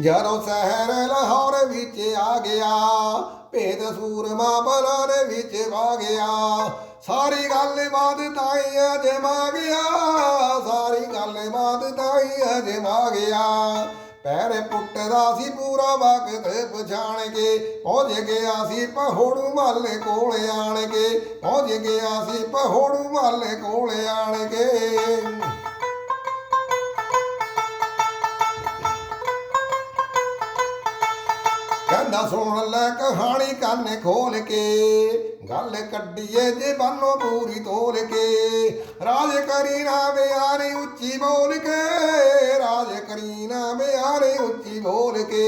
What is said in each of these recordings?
ਜਦੋਂ ਸ਼ਹਿਰ ਲਾਹੌਰ ਵਿੱਚ ਆ ਗਿਆ ਭੇਦ ਸੂਰਮਾ ਬਲਾਂ ਵਿੱਚ ਵਾ ਗਿਆ। ਸਾਰੀ ਗੱਲ ਬਾਤ ਤਾਈ ਅਜਮਾ ਗਿਆ, ਸਾਰੀ ਗੱਲ ਬਾਤ ਤਾਈ ਅਜਮਾ ਗਿਆ। ਪੈਰ ਪੁੱਟਦਾ ਸੀ ਪੂਰਾ ਵਕਤ ਪਛਾਣ ਕੇ, ਪਹੁੰਚ ਗਿਆ ਸੀ ਪਹੋੜੂ ਮਾਲੇ ਕੋਲ ਆਣ ਕੇ, ਪਹੁੰਚ ਗਿਆ ਸੀ ਪਹੋੜੂ ਮਾਲੇ ਕੋਲ ਆਣ ਕੇ। ਕਹਿੰਦਾ ਸੁਣ ਲੈ ਕਹਾਣੀ ਕੰਨ ਖੋਲ ਕੇ। ਗੱਲ ਕੱਢੀਏ ਜੇ ਬਾਨੋ ਪੂਰੀ ਤੋਲ ਕੇ। ਰਾਜ ਕਰੀ ਨਾ ਬਿਆਰੀ ਉੱਚੀ ਬੋਲ ਕੇ। ਰਾਜ ਕਰੀ ਨਾ ਬਿਆਰੀ ਉੱਚੀ ਬੋਲ ਕੇ।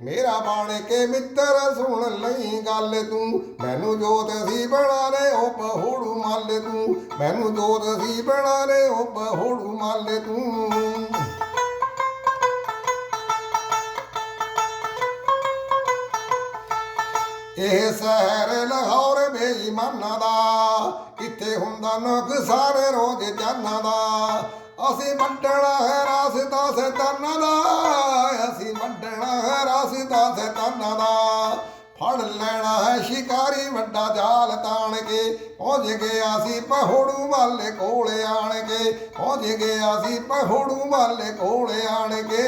ਮੇਰਾ ਬਣ ਕੇ ਮਿੱਤਰ ਸੁਣ ਲਈ ਗੱਲ ਤੂੰ। ਮੈਨੂੰ ਜੋਤ ਸੀ ਬਣਾ ਲੈ ਉਹ ਪਹੋੜੂ ਮੱਲ ਤੂੰ। ਮੈਨੂੰ ਜੋਤ ਸੀ ਬਣਾ ਲੈ ਉਹ ਪਹੋੜੂ ਮੱਲ ਤੂੰ। ਇਹ ਸ਼ਹਿਰ ਲਾਹੌਰ ਬੇਈਮਾਨਾਂ ਦਾ, ਇੱਥੇ ਹੁੰਦਾ ਨੁਕਸਾਨ ਰੋਜ਼ ਜਾਨਾਂ ਦਾ। ਅਸੀਂ ਵੰਡਣਾ ਹੈ ਰਾਸਤਾ ਸੈਤਾਨਾਂ ਦਾ, ਅਸੀਂ ਵੰਡਣਾ ਹੈ ਰਾਸਤਾ ਸੈਤਾਨਾਂ ਦਾ। ਫੜ ਲੈਣਾ ਹੈ ਸ਼ਿਕਾਰੀ ਵੱਡਾ ਜਾਲ ਤਾਣ ਕੇ, ਪਹੁੰਚ ਗਿਆ ਸੀ ਪਹੋੜੂ ਵਾਲੇ ਕੋਲ ਆਣ ਕੇ, ਪਹੁੰਚ ਗਿਆ ਸੀ ਪਹੋੜੂ ਵਾਲੇ ਕੋਲ ਆਣ ਕੇ।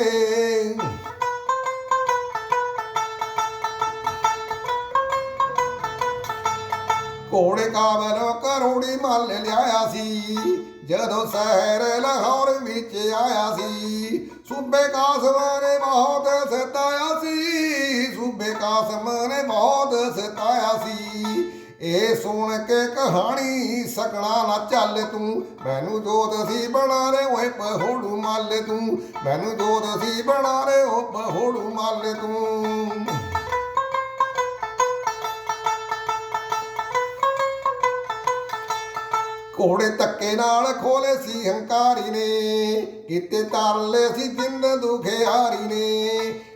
ਘੋੜੇ ਕਾਬਲ ਕਰੋੜੀ ਮੱਲ ਲਿਆਇਆ ਸੀ। ਜਦੋਂ ਸ਼ਹਿਰ ਲਾਹੌਰ ਵਿੱਚ ਆਇਆ ਸੀ, ਸੂਬੇ ਕਾਸਮਾਂ ਨੇ ਬਹੁਤ ਸਤਾਇਆ ਸੀ। ਸੂਬੇ ਕਾਸਮਾਂ ਨੇ ਬਹੁਤ ਸਤਾਇਆ ਸੀ। ਇਹ ਸੁਣ ਕੇ ਕਹਾਣੀ ਸਕਣਾ ਨਾ ਚੱਲ ਤੂੰ। ਮੈਨੂੰ ਜੋਤ ਸੀ ਬਣਾ ਰੇ ਓਏ ਪਹੋੜੂ ਮੱਲ ਤੂੰ। ਮੈਨੂੰ ਜੋਤ ਸੀ ਬਣਾ ਰੇ ਓ ਪਹੋੜੂ ਮੱਲ ਤੂੰ। ਘੋੜੇ ਧੱਕੇ ਨਾਲ ਖੋਲੇ ਸੀ ਹੰਕਾਰੀ ਨੇ। ਕਿਤੇ ਤਰਲੇ ਸੀ ਜਿੰਦ ਦੁਖਿਆਰੀ ਨੇ।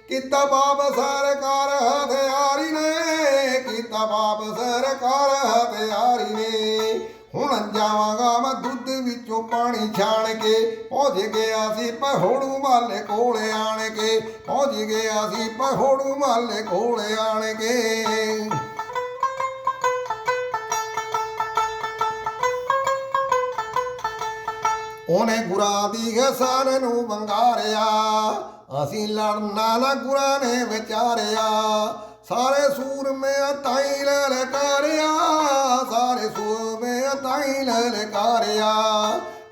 ਕੀਤਾ ਬਾਬ ਸਰਕਾਰ ਹਥਿਆਰੀ ਨੇ। ਕੀਤਾ ਬਾਬ ਸਰਕਾਰ ਹਥਿਆਰੀ ਨੇ। ਹੁਣ ਜਾਵਾਂਗਾ ਮੈਂ ਦੁੱਧ ਵਿੱਚੋਂ ਪਾਣੀ ਛਾਣ ਕੇ। ਪਹੁੰਚ ਗਿਆ ਸੀ ਪਹੋੜੂ ਮਾਲੇ ਕੋਲੇ ਆਣ ਕੇ। ਪਹੁੰਚ ਗਿਆ ਸੀ ਪਹੋੜੂ ਮਾਲੇ ਕੋਲੇ ਆਣ ਕੇ। ਉਹਨੇ ਗੁਰਾਂ ਦੀ ਹਸਾਨ ਨੂੰ ਵੰਗਾਰਿਆ। ਅਸੀਂ ਲੜਨਾ ਨਾ ਗੁਰਾਂ ਨੇ ਵਿਚਾਰਿਆ। ਸਾਰੇ ਸੂਰਮੇ ਤਾਈ ਲਲਕਾਰਿਆ। ਸਾਰੇ ਸੂਰਮੇ ਤਾਈ ਲਲਕਾਰਿਆ।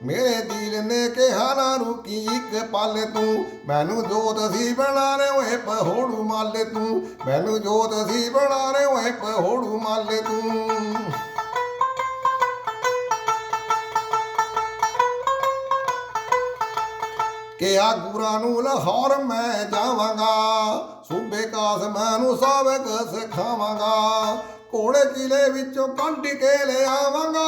ਮੇਰੇ ਦਿਲ ਨੇ ਕਿਹਾ, ਨਾ ਰੁਕੀ ਇੱਕ ਪਲ ਤੂੰ। ਮੈਨੂੰ ਜੋਤ ਸੀ ਬਣਾ ਰਹੇ ਓਏ ਪਹੋੜੂ ਮਾਲੇ ਤੂੰ। ਮੈਨੂੰ ਜੋਤ ਸੀ ਬਣਾ ਰਹੇ ਓਏ ਪਹੋੜੂ ਮਾਲੇ ਤੂੰ। ਕਿ ਗੁਰਾਂ ਨੂੰ ਲਾਹੌਰ ਮੈਂ ਜਾਵਾਂਗਾ, ਸੂਬੇ ਕਾਸਮ ਨੂੰ ਸਬਕ ਸਿਖਾਵਾਂਗਾ। ਘੋੜੇ ਕਿਲੇ ਵਿੱਚੋਂ ਕੱਢ ਕੇ ਲਿਆਵਾਂਗਾ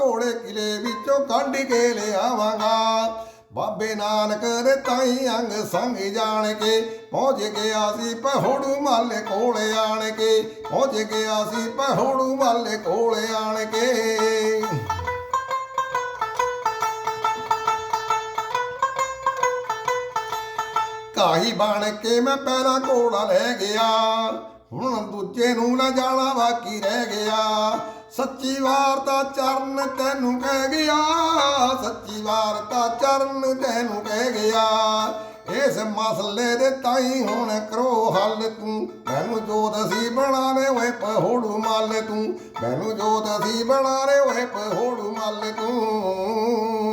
ਘੋੜੇ ਕਿਲੇ ਵਿੱਚੋਂ ਕੱਢ ਕੇ ਲਿਆਵਾਂਗਾ ਬਾਬੇ ਨਾਨਕ ਦੇ ਤਾਈ ਅੰਗ ਸੰਗ ਜਾਣ ਕੇ, ਪਹੁੰਚ ਗਿਆ ਸੀ ਪਹੋੜੂ ਮਾਲੇ ਕੋਲੇ ਆਣ ਕੇ, ਪਹੁੰਚ ਗਿਆ ਸੀ ਪਹੋੜੂ ਮਾਲੇ ਕੋਲੇ ਆਣ ਕੇ। ਕਾਹੀ ਬਣ ਕੇ ਮੈਂ ਪਹਿਲਾ ਘੋੜਾ ਲੈ ਗਿਆ। ਹੁਣ ਦੂਜੇ ਨੂੰ ਨਾ ਜਾਣਾ ਬਾਕੀ ਰਹਿ ਗਿਆ। ਸੱਚੀ ਵਾਰਤਾ ਚਰਨ ਤੈਨੂੰ ਕਹਿ ਗਿਆ। ਸੱਚੀ ਵਾਰਤਾ ਚਰਨ ਤੈਨੂੰ ਕਹਿ ਗਿਆ। ਇਸ ਮਸਲੇ ਦੇ ਤਾਈ ਹੁਣ ਕਰੋ ਹੱਲ ਤੂੰ। ਮੈਨੂੰ ਜੋਤ ਅਸੀਂ ਬਣਾ ਲੈ ਓਏ ਪਹੋੜੂ ਮੱਲ ਤੂੰ। ਮੈਨੂੰ ਜੋਤ ਅਸੀਂ ਬਣਾ ਲੈ ਓਏ ਪਹੋੜੂ ਮੱਲ ਤੂੰ।